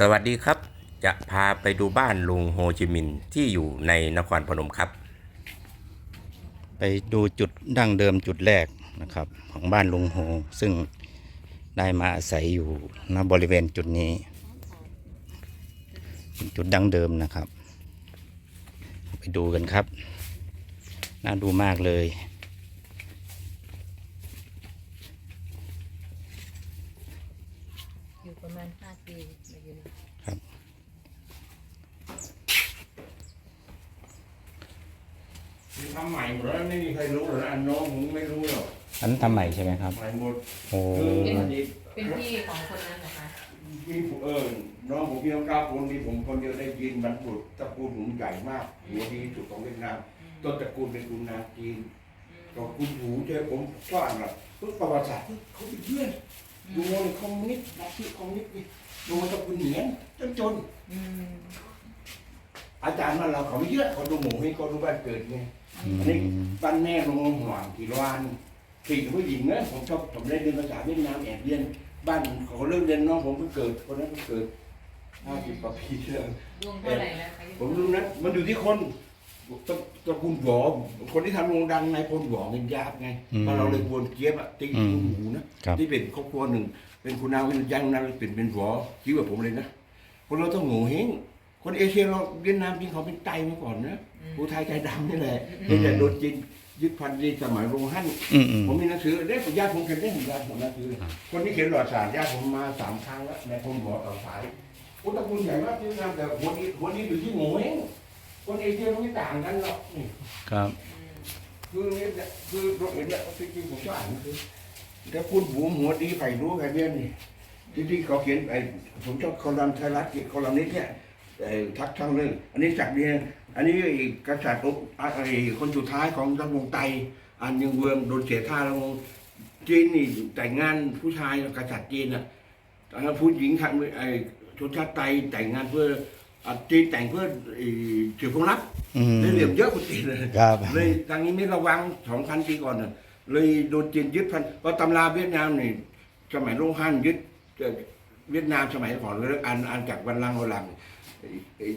สวัสดีครับ จะพาไปดูบ้านลุงโฮจิมินห์ที่อยู่ในนครพนมครับ ไปดูจุดดั้งเดิมจุดแรกนะครับ ของบ้านลุงโฮซึ่งได้มาอาศัยอยู่ณบริเวณจุดนี้ จุดดั้งเดิมนะครับ ไปดูกันครับ น่าดูมากเลยประมาณห้าปีมาอยู่นะครับ คือทำใหม่หมดแล้วไม่มีใครรู้หรอกนะอันน้องผมไม่รู้หรอก อันนนทำ ใหม่ใช่ไหมครับใหม่หมดโอ้คืออันนี้เป็นพี่ของคนนั้นเหรอคะมีผมเออน้องผมมีน้องเก้าคนมีผมคนเดียวได้ยินบรรพุตระกูลผมใหญ่มากหัวดีที่สุดของเวียดนามต้นตระกูลเป็นคุณนาจีนก็คุณหูเจอผมสร้างละทุกประวัติศาสตร์เขาเป็นเพื่อนดูโมนคอมมิวนิสต์นักที่คอมมิวนิสต์นี่ดูมันตระกูลเหนียนจนจน อืมอาจารย์มาเราเขาไม่เยอะเขาดูหมูให้เขาดูบ้านเกิดไง อือันนี้มบ้านแม่ลงห่วงกี่วานขี่ผู้หญิงนะผมชอบผมได้เรียนภาษาเวียดนามแอบเรียนบ้านเขาเริ่มเรียนน้องผมเพิ่งเกิดคนนั้นเพิ่งเกิดห้าสิบกว่าปีที่แล้วรวมเท่าไหร่แล้วคะผมรู้นะมันอยู่ที่คนตระตระกูลหวอคนที่ทำโรงดังในพลหวอเงินยากไงเพราะเราเลยวนเจี๊ยบอะตีคุณหูนะครับ ที่เป็นครอบครัวหนึ่ง เป็นคุณนางเป็นยังนางเป็นเป็นหวอคิดว่าผมเลยนะคนเราต้องโง่เฮงคนเอเชียเราเวียดนามจริงเขาเป็นไตมาก่อนนะผู้ไทยใจดำนี่แหละเพียงแต่โดนจีน ยึดพันธุ์ในสมัยโรงหั่นอืมอืม ผมมีหนังสือเด็กญาติผมเขียนได้หนึ่งญาติผมหนังสือคนที่เขียนหลอดสารญาติผมมาสามครั้งแล้วในผมบอกต่อสายอุตระกูลใหญ่มากที่นั่นแต่หัวนี้หัวนี้อยู่ที่หมูเองคนเอเชียไม่ต่างกันหรอกนี่ครับ คือเนี่ยคือเราเห็นแล้วที่จริงผมก็อ่านคือแต่คุณหูหัวดีไฟรู้ใครเบี้ยนี่ที่ที่เขาเขียนไอ้ผมชอบคอลัมน์ไทยรัฐคอลัมน์นี้เนี่ยไอ้ ทักทั้งเรื่องอันนี้จากเรียนอันนี้ไอ้กษัตริย์อกอะไอ้คนสุดท้ายของรังวงไตอันยังเวืองโดนเสียท่าแล้วจีนนี่แต่งงานผู้ชายกษัตริย์จีนอะแต่ว่าผู้หญิงทำไอ้ชนชาติไตแต่งงานเพื่ออะจีนแต่งเพื่อไอ้ถือพงรับอืมได้เหลี่ยมเยอะกว่าจีนเลยครับเลยทางนี้ไม่ระวังสองพันปีก่อนน่ะเลยโดนจีนยึดพันเพราะตำราเวียดนามนี่สมัยโรงฮั่นยึดเอ่อเวียดนามสมัยก่อนเลยอ่านอ่านจากวันลังวันลัง ไอ้ไอ้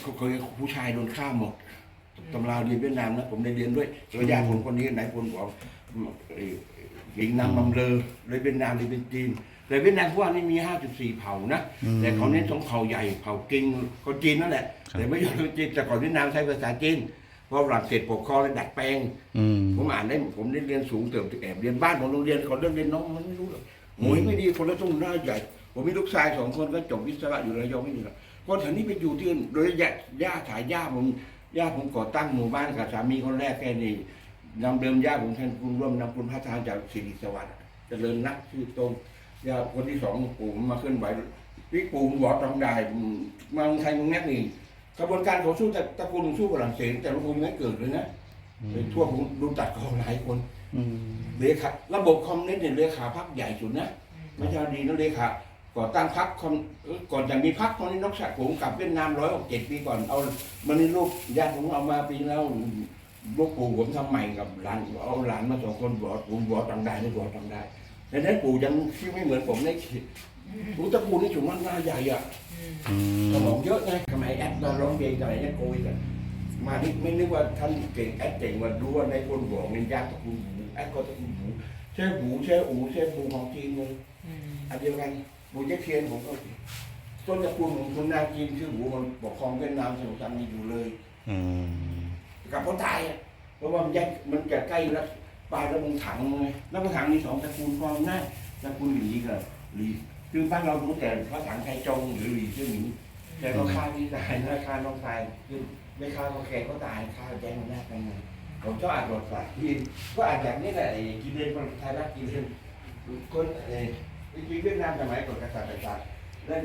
เขาเคยผู้ชายโดนฆ่าหมดตำราเรียนเวียดนามนะผมได้เรียนด้วยระยะผมคนนี้ไหนคนบอกเอ่อหญิงนางบำเลอเลยเวียดนามเลยเป็นจีนแต่เวียดนามพวกนี้มีห้าจุดสี่เผ่านะอืมแต่เขาเน้นสองเผ่าใหญ่ เผ่ากิงคนจีนนั่นแหละครับแต่ไม่ใช่คนจีนแต่ก่อนเวียดนามใช้ภาษาจีนเพราะฝรั่งเศสปกครองเลยดัดแปลงอืมผมอ่านได้ผมได้เรียนสูงเติบแอบเรียนบ้านของโรงเรียนเขาเรื่องเรียนน้องมันไม่รู้หรอกหมวยไม่ดีคนละต้องหน้าใหญ่ ผมมีลูกชายสองคนก็จบวิศวะอยู่ระยองไม่มีหรอก คนแถวนี้ไปอยู่ที่อื่นโดยย่าย่าถ่ายย่าผมย่าผมก่อตั้งหมู่บ้านกับสามีคนแรกแค่นี้นำเดิมย่าผมแทนคุณร่วมนำคุณพระทานจากสิริสวัสดิ์เจริญนักชื่อตรงย่าคนที่สองปู่ผมมาเคลื่อนไหวพี่ปู่ผมบอกทำได้มาเมืองไทยเมึงแน่นี่กระบวนการเขาสู้แต่ตระกูลผมสู้ฝรั่งเศสแต่ลูกผมยังไม่เกิดเลยนะไปทั่วผมดูตัดของหลายคนอืมเลขาระบบคอมมิวนิสต์เนี่ยเลขาพรรคใหญ่สุดนะไม่ใช่ดีนะเลขา ก่อตั้งพรรคคอมเอ่อก่อนจะมีพรรคคอมมิวนิสต์นกชัดผมกลับเวียดนามร้อยหกเจ็ดปีก่อนเอามันนี่ลูกญาติผมเอามาปีแล้วลูกปู่ผมทำใหม่กับหลานเอาหลานมาสองคนบอกผมบอกตังได้ไม่บอกตังได้แต่นั้นปู่ยังชื่อไม่เหมือนผมในขีดปู่ตะกูนี่ฉุนมันหน้าใหญ่อะสมองเยอะไงสมัยแอดตอนร้องเพลงสมัยนี้โกยกันมานี่ไม่นึกว่าท่านเก่งแอดเก่งมาดูว่าในคนหัวมันยากตะกูแอดก็ตระกู ลหูใช่หูใช่อูใช่บูของจีนเลยอืมอันเดียวกันบูเจ๊เทียนผมก็ต้นตระกูลของคนนาจีนชื่อหูมันปกครองเวียดนามสมุทรสาครอยู่เลย อืมกับคนตายอะเพราะว่ามันแยกมันจะใกล้แล้วปลายแล้วมันถังไงแล้วมันถังมีสองตระกูลความหน้าตระกูลหลีกับหลีคือบ้านเรารู้แต่พระถังไทจงหรือหลีชื่อหลีแต่ก็ฆ่าที่ตายนะฆ่าน้องตายคือไม่ฆ่าก็แกก็ตายฆ่าแจ้งมันแน่กันไง ผมชอบอ่านประวัติศาสตร์ที่ก็อ่านจากนี่แหละไอ้กิเลนคนไทยรัฐกิเลนคนไอ้จริงๆเวียดนามสมัยก่อนกษัตริย์กษัตริย์เล่น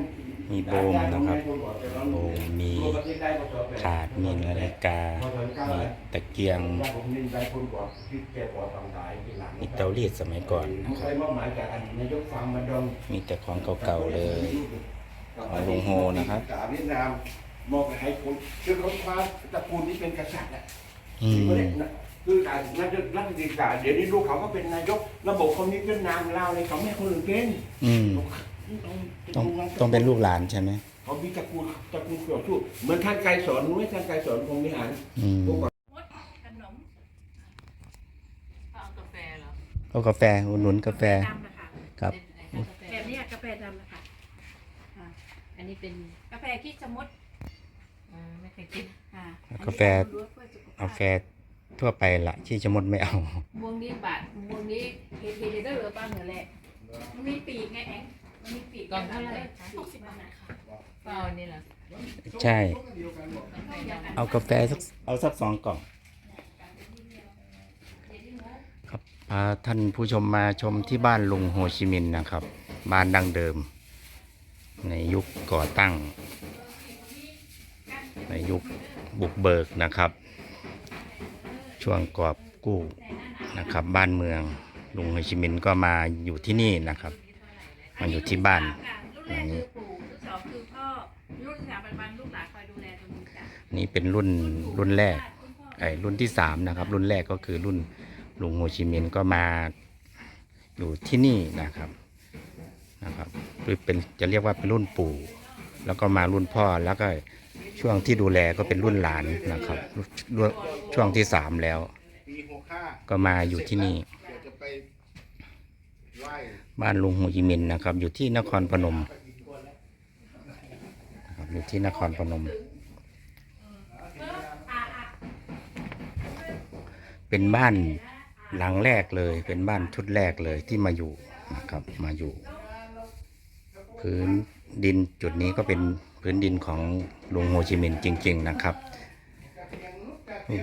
มีโบมนะครับโบมมีถาดมีนาฬิกามีตะเกียงมีเตารีดสมัยก่อนนะนะคครัรับบมอบหมายจากอดีตนายกฟังมาดองมีแต่ของเก่าๆเลยของลุงโฮนะครับเวียดนามมอบให้คนคือเขาคว้าตระกูลที่เป็นกษัตริย์อะ อืม คือการรัฐรัฐดิกาเดี๋ยวนี้ลูกเขาก็เป็นนายก ระบบคอมมิวนิสต์เวียดนามลาวเลยเขาไม่ให้คนอื่นเป็นอืม ต้องต้องเป็นลูกหลานใช่ไหมเขามีตระกูลตระกูลต่อสู้เหมือนท่านไกรสอนรู้ไหมท่านไกรสอนคงไม่อ่านอืมพวกก่อนขนมเอากาแฟเหรอเอากาแฟอุดหนุนกาแฟ ดำนะคะครับ เป็นกาแฟแบบนี้กาแฟดำนะคะอันนี้เป็นกาแฟขี้ชะมดอ่าไม่เคยกินค่ะกาแฟกาแฟทั่วไปละที่จะมดไม่เอาม่วงนี้บาทม่วงนี้เฮเฮเดอร์บ้างเหรอแหละมันมีปีกไงแองมันมีปีกกล่องเท่าไหร่คะหกสิบบาทค่ะเปล่าอันนี้เหรอใช่ เอากาแฟสักเอาสักสองกล่อง ครับพาท่านผู้ชมมาชมที่บ้านลุงโฮชิมินห์นะครับ บ้านดั้งเดิม ในยุคก่อตั้ง ในยุคบุกเบิกนะครับ ช่วงกอบกู้นะครับ บ้านเมืองลุงโฮชิมินก็มาอยู่ที่นี่นะครับมาอยู่ที่บ้านแรกคือปู่รุ่นสองคือพ่อรุ่นสามปัจจุบันลูกหลานคอยดูแลตรงนี้จ้ะนี่เป็นรุ่นรุ่นแรกไอ้รุ่นที่สามนะครับ รุ่นแรกก็คือรุ่นลุงโฮชิมินก็มาอยู่ที่นี่นะครับนะครับเป็นจะเรียกว่าเป็นรุ่นปู่ แล้วก็มารุ่นพ่อแล้วก็ ช่วงที่ดูแลก็เป็นรุ่นหลานนะครับ ช่วงที่สามแล้ว ก็มาอยู่ที่นี่ บ้านลุงโฮจิมินห์นะครับ อยู่ที่นครพนมนะครับอยู่ที่นครพนม เป็นบ้านหลังแรกเลย เป็นบ้านชุดแรกเลยที่มาอยู่นะครับ มาอยู่ พื้นดินจุดนี้ก็เป็นพื้นดินของ ลุงโฮจิมินห์จริง ๆ นะครับ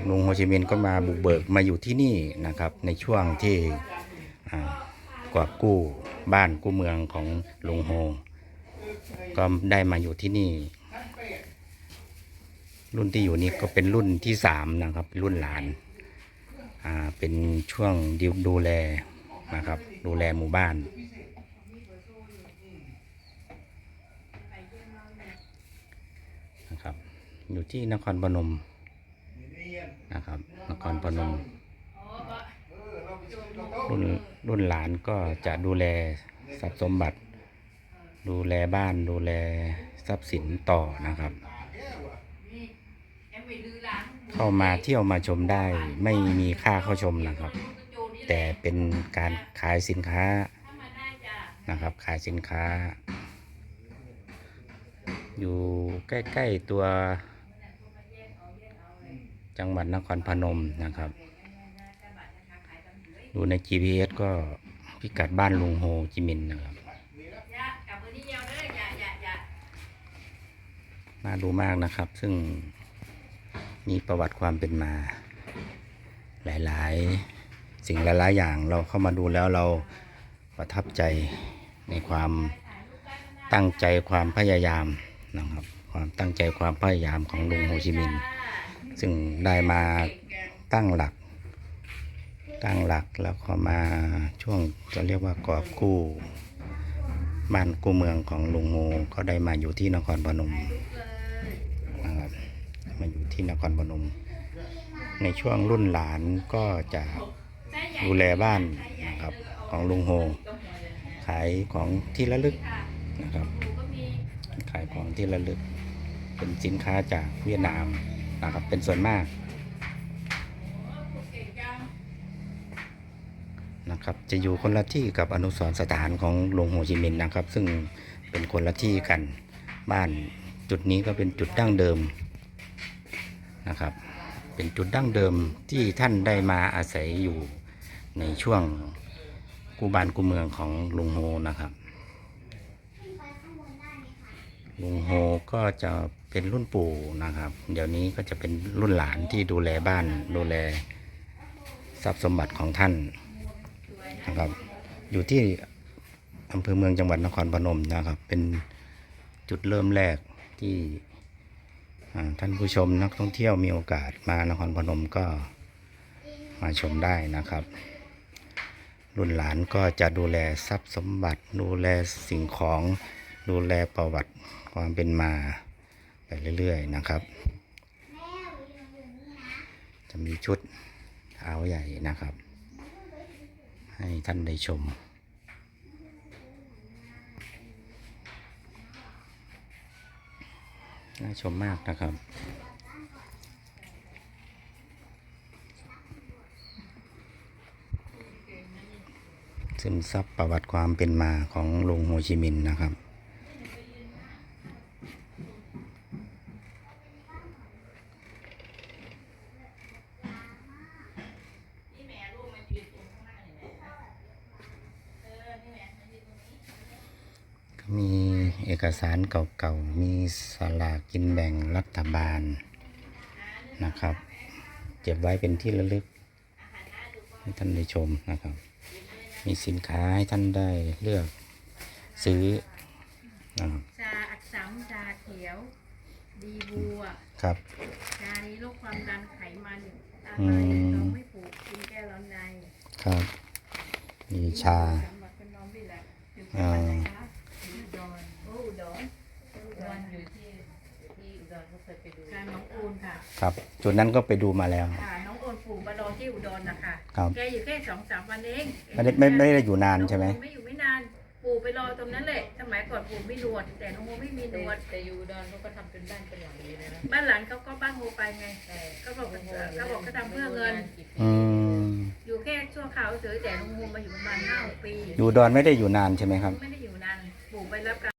ลุงโฮจิมินห์ก็มาบุกเบิกมาอยู่ที่นี่นะครับ ในช่วงที่อ่ากอบกู้บ้านกู้เมืองของลุงโฮก็ได้มาอยู่ที่นี่ รุ่นที่อยู่นี่ก็เป็นรุ่นที่สามนะครับรุ่นหลานเป็นช่วงดูแลนะครับ ดูแลหมู่บ้าน นะครับ อยู่ที่นครพนมนะครับ นครพนม รุ่นรุ่นหลานก็จะดูแลทรัพย์สมบัติ ดูแลบ้านดูแลทรัพย์สินต่อนะครับ เข้ามาเที่ยวมาชมได้ไม่มีค่าเข้าชมนะครับ แต่เป็นการขายสินค้านะครับ ขายสินค้า อยู่ใกล้ ๆ ตัว จังหวัดนครพนมนะครับ ดูใน GPS ก็พิกัดบ้านลุงโฮจิมินนะครับน่าดูมากนะครับ ซึ่งมีประวัติความเป็นมา หลาย ๆ สิ่งหลาย ๆ อย่างเราเข้ามาดูแล้วเราประทับใจในความตั้งใจความพยายามนะครับ ความตั้งใจความพยายามของลุงโฮจิมินห์ ซึ่งได้มาตั้งหลัก ตั้งหลักแล้วก็มาช่วงจะเรียกว่ากอบกู้บ้านกู้เมืองของลุงโฮก็ได้มาอยู่ที่นครพนมนะครับมาอยู่ที่นครพนม ในช่วงรุ่นหลานก็จะดูแลบ้านนะครับของลุงโฮขายของที่ระลึกนะครับ ขายของที่ระลึก เป็นสินค้าจากเวียดนาม นะครับเป็นส่วนมากนะครับจะอยู่คนละที่กับอนุสรสถานของหลวงโฮจิมินห์นะครับ ซึ่งเป็นคนละที่กันบ้านจุดนี้ก็เป็นจุดดั้งเดิมนะครับ เป็นจุดดั้งเดิมที่ท่านได้มาอาศัยอยู่ในช่วงกูบานกูเมืองของลุงโฮนะครับลุงโฮก็จะ เป็นรุ่นปู่นะครับ เดี๋ยวนี้ก็จะเป็นรุ่นหลานที่ดูแลบ้าน ดูแลทรัพย์สมบัติของท่านนะครับ อยู่ที่อำเภอเมืองจังหวัดนครพนมนะครับ เป็นจุดเริ่มแรกที่ท่านผู้ชมนักท่องเที่ยวมีโอกาสมานครพนมก็มาชมได้นะครับ รุ่นหลานก็จะดูแลทรัพย์สมบัติ ดูแลสิ่งของดูแลประวัติความเป็นมา ไปเรื่อยๆนะครับ จะมีชุดเอาใหญ่นะครับ ให้ท่านได้ชม น่าชมมากนะครับซึมซับประวัติความเป็นมาของลุงโฮชิมินห์นะครับ มีเอกสารเก่าๆ มีสลากกินแบ่งรัฐบาลนะครับ เก็บไว้เป็นที่ระลึก ให้ท่านได้ชมนะครับ มีสินค้าให้ท่านได้เลือกซื้อนะครับชาอักษรชาเขียว ดีบัวครับชานี้ลดความดันไขมันตาอืไตมเราไม่ปลูกกินแก้ร้อนในครับ มีชาสำหรับเป็นน้องพี่แหละอยู่อ่า ที่ไหนคะ อุดร โอ้อุดร อุดรอยู่ที่ที่อุดรเขาเคยไปดูค่ะน้องโอนค่ะครับ จุดนั้นก็ไปดูมาแล้ว ค่ะน้องโอนปลูกมารอที่อุดรนะคะครับ แกอยู่แค่สองสามวันเองไม่ได้ไม่ไม่ได้อยู่นานใช่ไหมองโอไม่อยู่ไม่นานปลูกไปรอตรงนั้นแหละสมัยก่อนปลูกไม่หนวด แต่น้องโมไม่มีหนแต่วดแต่อยู่อุดรเขาก็ทำเป็นบ้านเป็นหลังดีเลยนะบ้านหลังเขาก็บ้านโมไปไงใช่เขาบอกว่าเขาบอกเขาทำเพื่อเงิน อืมอยู่แค่ชั่วคราวเฉยแต่น้องโมมาอยู่ประมาณห้าหกปี อยู่ดอนไม่ได้อยู่นานใช่ไหมครับ ไม่ได้อยู่นานปลูกไปรับการ